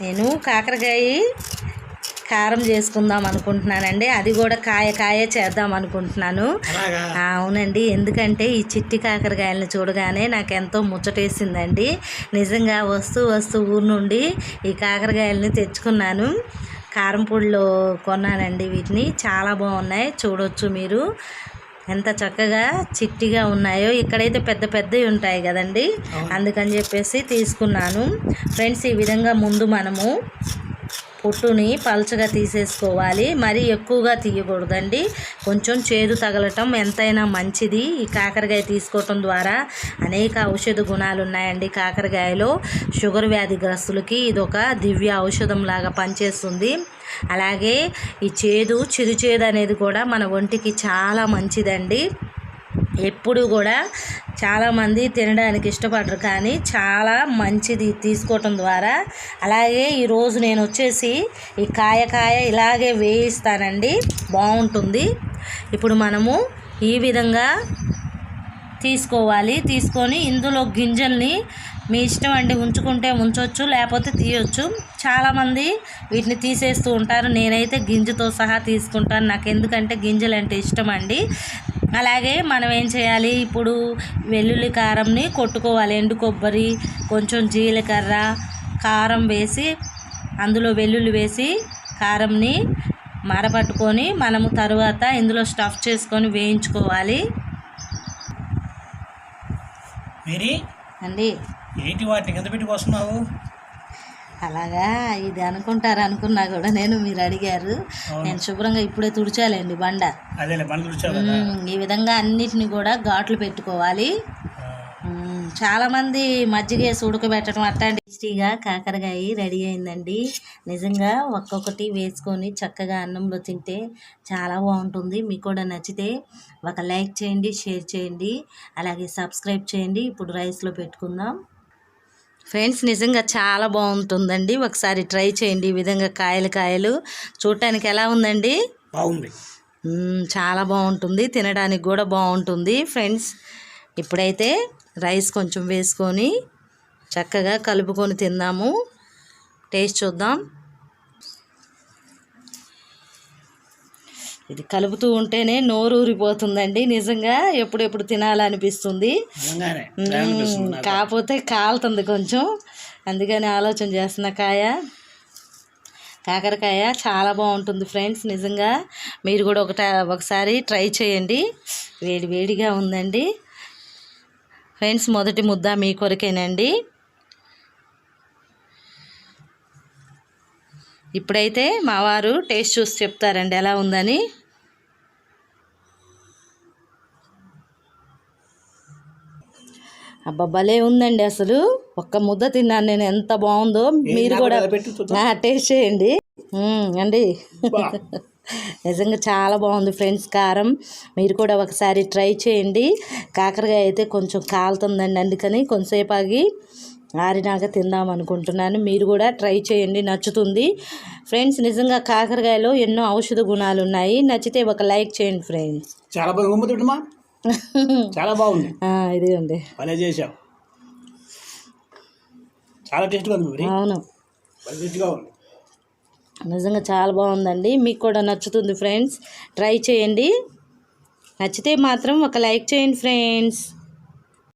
నేను కాకరకాయ కారం చేసుకుందాం అనుకుంటున్నానండి. అది కూడా కాయ కాయ చేద్దాం అనుకుంటున్నాను. అవునండి. ఎందుకంటే ఈ చిట్టి కాకరకాయలను చూడగానే నాకు ఎంతో ముచ్చటేసిందండి. నిజంగా వస్తూ వస్తూ ఊరు నుండి ఈ కాకరకాయలని తెచ్చుకున్నాను. కారం పొడిలో కొన్నానండి వీటిని. చాలా బాగున్నాయి. చూడొచ్చు మీరు. ఎంత చక్కగా చిట్టిగా ఉన్నాయో ఇక్కడైతే పెద్ద పెద్దవి ఉంటాయి కదండి. అందుకని చెప్పేసి తీసుకున్నాను. ఫ్రెండ్స్ ఈ విధంగా ముందు మనము పొట్టుని పలుచగా తీసేసుకోవాలి. మరీ ఎక్కువగా తీయకూడదండి. కొంచెం చేదు తగలటం ఎంతైనా మంచిది. ఈ కాకరకాయ తీసుకోవటం ద్వారా అనేక ఔషధ గుణాలు ఉన్నాయండి కాకరకాయలో. షుగర్ వ్యాధిగ్రస్తులకి ఇది ఒక దివ్య ఔషధం లాగా పనిచేస్తుంది. అలాగే ఈ చేదు చిరు చేదు అనేది కూడా మన ఒంటికి చాలా మంచిదండి. ఎప్పుడు కూడా చాలామంది తినడానికి ఇష్టపడరు కానీ చాలా మంచిది తీసుకోవటం ద్వారా. అలాగే ఈరోజు నేను వచ్చేసి ఈ కాయ కాయ ఇలాగే వేయిస్తానండి. బాగుంటుంది. ఇప్పుడు మనము ఈ విధంగా తీసుకోవాలి. తీసుకొని ఇందులో గింజల్ని మీ ఇష్టం అండి ఉంచుకుంటే ఉంచవచ్చు లేకపోతే తీయొచ్చు. చాలామంది వీటిని తీసేస్తూ ఉంటారు. నేనైతే గింజతో సహా తీసుకుంటాను. నాకు ఎందుకంటే గింజలు అంటే ఇష్టం అండి. అలాగే మనం ఏం చేయాలి? ఇప్పుడు వెల్లుల్లి కారంని కొట్టుకోవాలి. ఎండు కొబ్బరి కొంచెం జీలకర్ర కారం వేసి అందులో వెల్లుల్లి వేసి కారంని మరపట్టుకొని మనము తరువాత ఇందులో స్టఫ్ చేసుకొని వేయించుకోవాలి. అండి. ఏంటి వాటిని కింద పెట్టుకొస్తున్నావు అలాగా ఇది అనుకుంటారు అనుకున్నా కూడా నేను మీరు అడిగారు. నేను శుభ్రంగా ఇప్పుడే తుడిచాలండి బండ. ఈ విధంగా అన్నిటిని కూడా ఘాట్లు పెట్టుకోవాలి. ఆ, మ్మ్, చాలా మంది మజ్జిగ ఉడకబెట్టడం అట్లాంటి టేస్టీగా కాకరకాయ రెడీ అయిందండి. నిజంగా ఒక్కొక్కటి వేసుకొని చక్కగా అన్నంలో తింటే చాలా బాగుంటుంది. మీకు కూడా నచ్చితే ఒక లైక్ చేయండి షేర్ చేయండి. అలాగే సబ్స్క్రైబ్ చేయండి. ఇప్పుడు రైస్లో పెట్టుకుందాం. ఫ్రెండ్స్ నిజంగా చాలా బాగుంటుందండి. ఒకసారి ట్రై చేయండి ఈ విధంగా కాయలు కాయలు. చూడటానికి ఎలా ఉందండి? బాగుంది. చాలా బాగుంటుంది. తినడానికి కూడా బాగుంటుంది ఫ్రెండ్స్. ఇప్పుడైతే రైస్ కొంచెం వేసుకొని చక్కగా కలుపుకొని తిందాము. టేస్ట్ చూద్దాం. ఇది కలుపుతూ ఉంటేనే నోరు ఊరిపోతుందండి నిజంగా ఎప్పుడెప్పుడు తినాలనిపిస్తుంది. కాకపోతే కాలుతుంది కొంచెం. అందుకని ఆలోచన చేస్తున్న కాయ. కాకరకాయ చాలా బాగుంటుంది ఫ్రెండ్స్ నిజంగా. మీరు కూడా ఒకట ఒకసారి ట్రై చేయండి. వేడి వేడిగా ఉందండి. ఫ్రెండ్స్ మొదటి ముద్ద మీ కొరకేనండి. ఇప్పుడైతే మా వారు టేస్ట్ చూసి చెప్తారండి ఎలా ఉందని. అబ్బా భలే ఉందండి అసలు. ఒక్క ముద్ద తిన్నాను నేను. ఎంత బాగుందో మీరు కూడా టేస్ట్ చేయండి. అండి. నిజంగా చాలా బాగుంది ఫ్రెండ్స్ కారం. మీరు కూడా ఒకసారి ట్రై చేయండి. కాకరకాయ అయితే కొంచెం కాలుతుందండి. అందుకని కొంతసేపు ఆగి ఆరినాక తిందాం అనుకుంటున్నాను. మీరు కూడా ట్రై చేయండి. నచ్చుతుంది. ఫ్రెండ్స్ నిజంగా కాకరకాయలో ఎన్నో ఔషధ గుణాలు ఉన్నాయి. నచ్చితే ఒక లైక్ చేయండి ఫ్రెండ్స్. చాలా చాలా బాగుంది. ఆ, ఇదిగోండి భలే చేసావు చాలా టేస్ట్గా ఉంది అవును. టేస్ట్గా ఉంది. నిజంగా చాలా బాగుందండి. మీకు కూడా నచ్చుతుంది ఫ్రెండ్స్. ట్రై చేయండి. నచ్చితే మాత్రం ఒక లైక్ చేయండి ఫ్రెండ్స్.